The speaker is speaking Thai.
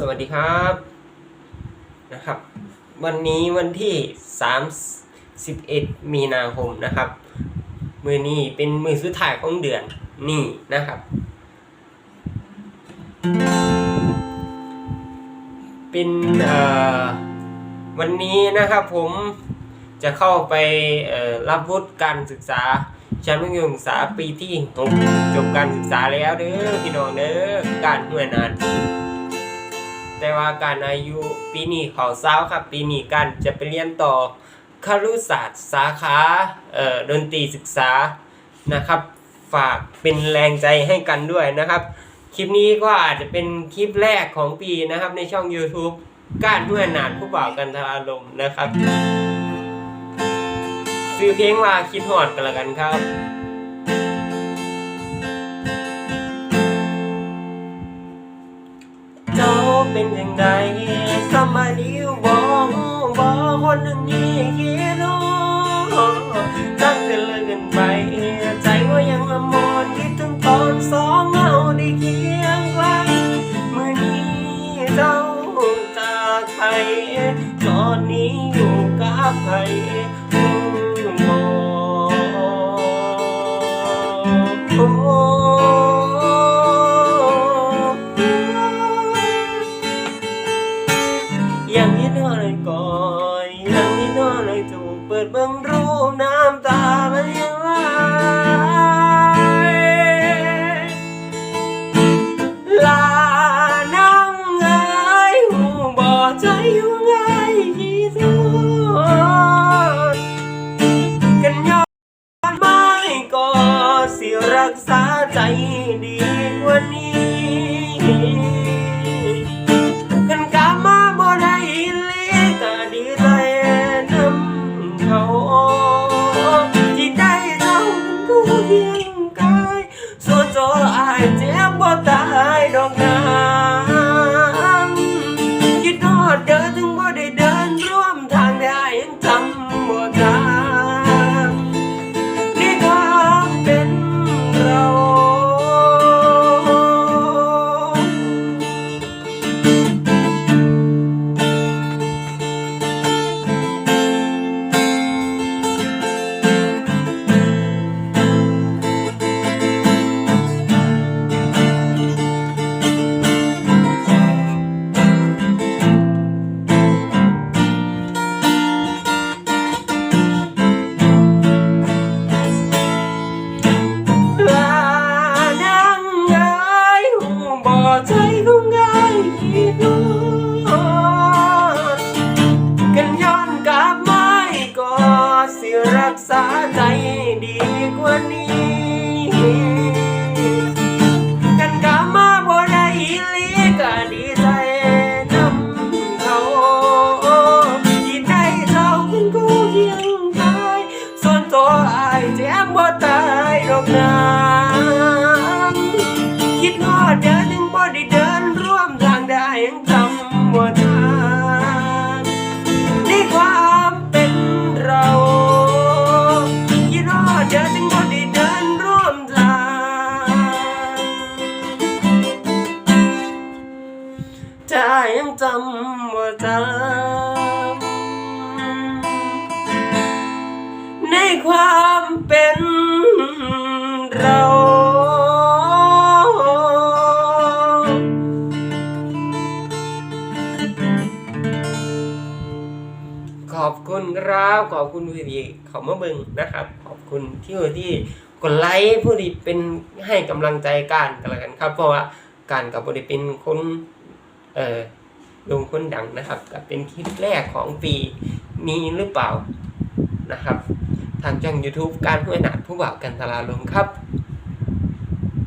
สวัสดีครับนะครับ วันนี้วันที่ 31 มีนาคมนะครับ มือนี้เป็นมือสุดท้ายของเดือนนี่นะครับ เป็นวันนี้นะครับผมจะเข้าไปรับวุฒิการศึกษาชั้นมัธยมศึกษาปีที่6จบการศึกษาแล้วเด้อพี่น้องเด้อการเมื่อนาน แต่ว่าการอายุปีนี้เขาเศร้าครับ ปีนี้กันจะไปเรียนต่อครุศาสตร์สาขาเอ่อดนตรีศึกษานะครับ ฝากเป็นแรงใจให้กันด้วยนะครับ คลิปนี้ก็อาจจะเป็นคลิปแรกของปีนะครับ ในช่อง YouTube การเมื่อนานผู้บ่าวกันทารลมณ์นะครับซื้อเพลงว่าคิดหอดกันละกันครับ เป็นยังไงสมัยนี้บอกบอกคนหนึ่งนี้คิดรู้จักเธอเลิกไป ยังนิดหน่อยก่อนยังนิดหน่อยถูกเปิดเบิ่งรูปน้ำตามันยังไหลลานังไงหูบ่ใจอยู่ ษาใจดีกว่านี้กันกลับมาบ่ได้อีลีก็ดีใจนำเขาที่ได้เจ้าเป็นกูยังตายส่วนตัวอายเจ็บบ่ตายดอกนา ใจยังจำว่าจำในความเป็นเราขอบคุณครับขอบคุณผู้ที่เขามาเบิงนะครับ ขอบคุณที่ที่กดไลค์ผู้ที่เป็นให้กำลังใจการกันละกันครับ เพราะว่าการกับบริเป็นคน เออลงคนดังนะครับกับเป็นคลิปแรกของปีนี้หรือเปล่านะครับ ทางช่อง YouTube การห้วยหนาดผู้บ่าวกันตลาลมครับ